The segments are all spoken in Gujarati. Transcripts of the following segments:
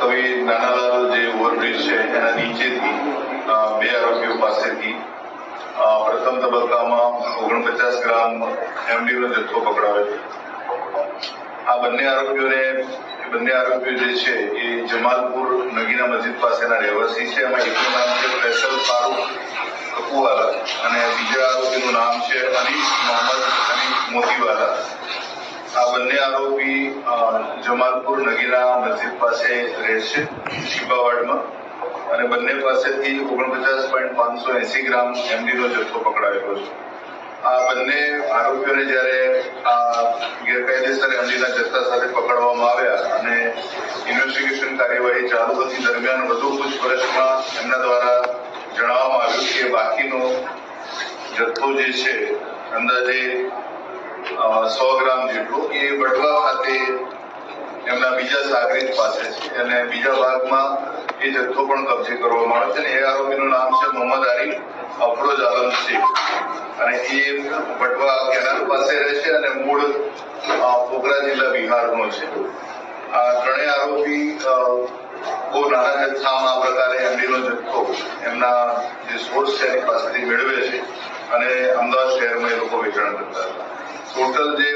તવી નાનાલાલ જે ઓવરબ્રિજ છે, એના નીચેથી બે આરોપીઓ પાસેથી પ્રથમ તબક્કામાં ઓગણપચાસ ગ્રામ એમડીનો જથ્થો પકડાવેલો આ બંને આરોપીઓને બંને આરોપીઓ જે છે, એ જમાલપુર નગીના મસ્જિદ પાસેના રહેવાસી છે. એમાં એકનું નામ છે ફૈસલ ફારૂક કપુવાલા અને બીજા આરોપીનું નામ છે અનીસ મોહમ્મદ આ બંને આરોપી જમાલપુર નગીના મસ્જિદ પાસે રહે છે અને બંને પાસેથી ઓગણપચાસ પોઈન્ટ પાંચસો એસી ગ્રામ એમડીનો જથ્થો પકડાયેલો છે. આ બંને આરોપીઓને જ્યારે આ ગેરકાયદેસર એમડીના જથ્થા સાથે પકડવામાં આવ્યા અને ઇન્વેસ્ટિગેશન કાર્યવાહી ચાલુ હતી દરમિયાન વધુ પૂછપરછમાં એમના દ્વારા જણાવવામાં આવ્યું કે બાકીનો જથ્થો જે છે, અંદાજે સો ગ્રામ જેટલું. એ વડવા ખાતે એમના બીજા સાગરીત પાસે છે. અને બીજા ભાગમાં એ જથ્થો પણ કબજે કરવામાં આવ્યો છે અને એ આરોપીનું નામ છે મોહમ્મદ આરીફ અફરોજ આલમ શેખ. અને એ વટવા કેનાલ પાસે રહે અને મૂળ પોખરા જિલ્લા બિહારનો છે. આ ત્રણેય આરોપી બહુ નાના જથ્થામાં આ પ્રકારે એમડીનો જથ્થો એમના જે સોર્સ છે એની પાસેથી મેળવે છે. અને અમદાવાદ શહેરમાં એ લોકો વેચાણ કરતા હતા. ટોટલ જે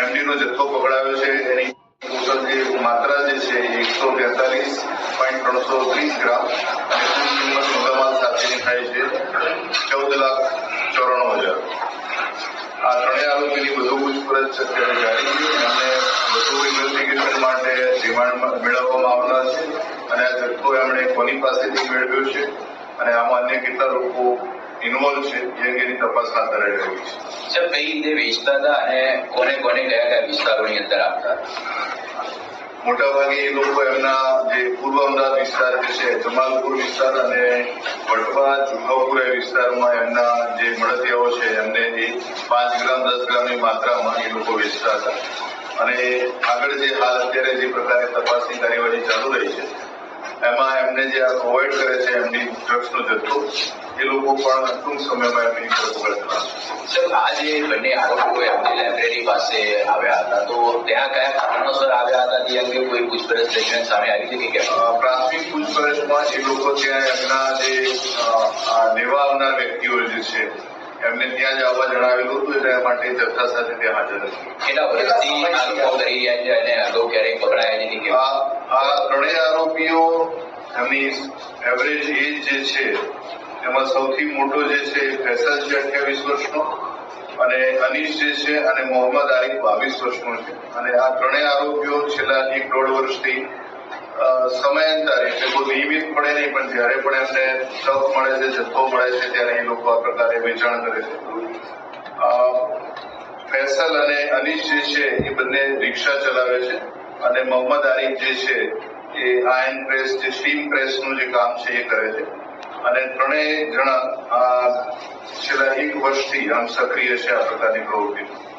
એમડીનો જથ્થો પકડાયો છે, એની ટોટલ જે માત્રા જે છે એકસો બેતાલીસ પોઈન્ટ ત્રણસો ત્રીસ ગ્રામ, અને કુલ કિંમત મુદ્દામાલ સાથેની થાય છે ચૌદ લાખ ચોરાણું હજાર. આ ત્રણેય આરોપીની વધુ પૂછપરછ અત્યારે જારી છે, અને વધુ ઇન્વેસ્ટિગેશન માટે રિમાન્ડ મેળવવામાં આવનાર છે, અને આ જથ્થો એમણે કોની પાસેથી મેળવ્યો છે, અને આમાં અન્ય કેટલા લોકો ઇન્વોલ્વ છે એ અંગેની તપાસ હાથ ધરાઈ રહી છે. સર કઈ રીતે વેચતા હતા અને કોને કોને કયા કયા વિસ્તારોની અંદર આપતા મોટાભાગે એ લોકો એમના જે પૂર્વ અમદાવાદ વિસ્તાર જે છે જમાલપુર વિસ્તાર અને વટવા એ વિસ્તારમાં એમના જે મળતિયાઓ છે એમને એ પાંચ ગ્રામ દસ ગ્રામની માત્રામાં એ લોકો વેચતા હતા. અને આગળ જે હાલ અત્યારે જે પ્રકારે તપાસની કાર્યવાહી ચાલુ રહી છે એમાં એમને જે અવોઇડ કરે છે એમની ડ્રગ્સનો જથ્થો એ લોકો પણ ટૂંક સમયમાં એમની સર આજે બંને આરોપીઓ એમની લાઇબ્રેરી પાસે આવ્યા હતા તો ત્યાં કયા કારણોસર આવ્યા હતા તે અંગે કોઈ પૂછપરછ દરમિયાન સામે આવી હતી કે કેમ? પ્રાથમિક પૂછપરછમાં એ લોકો ત્યાં એમના જે લેવા આવનાર વ્યક્તિઓ જે છે એમને ત્યાં જ આવવા જણાવેલું હતું એટલે માટે જથ્થા સાથે ત્યાં હાજર હતી. કેટલા વર્ષથી આ લોકો કરી રહ્યા છે અને અગાઉ ક્યારેય પકડાયા નથી કે આ આ ત્રણેય આરોપીઓ એમની એવરેજ એજ જે છે એમાં સૌથી મોટો જે છે ફૈસલ છે અઠ્યાવીસ વર્ષનો અને અનીસ જે છે અને મોહમ્મદ આરિફ બાવીસ વર્ષનો છે. અને આ ત્રણેય આરોપીઓ છેલ્લા એક દોઢ વર્ષથી સમયાંતરે એટલે બહુ નિયમિતપણે નહીં, પણ જ્યારે પણ એમને તક મળે છે, જથ્થો મળે છે, ત્યારે એ લોકો આ પ્રકારે વેચાણ કરે છે. ફૈસલ અને અનીશ જે છે એ બંને રિક્ષા ચલાવે છે. અને મોહમ્મદ આરિફ જે છે એ આયન પ્રેસ, જે સ્ટીમ પ્રેસનું જે કામ છે એ કરે છે. અને ત્રણેય જણા છેલ્લા એક વર્ષથી આમ સક્રિય છે આ પ્રકારની પ્રવૃત્તિ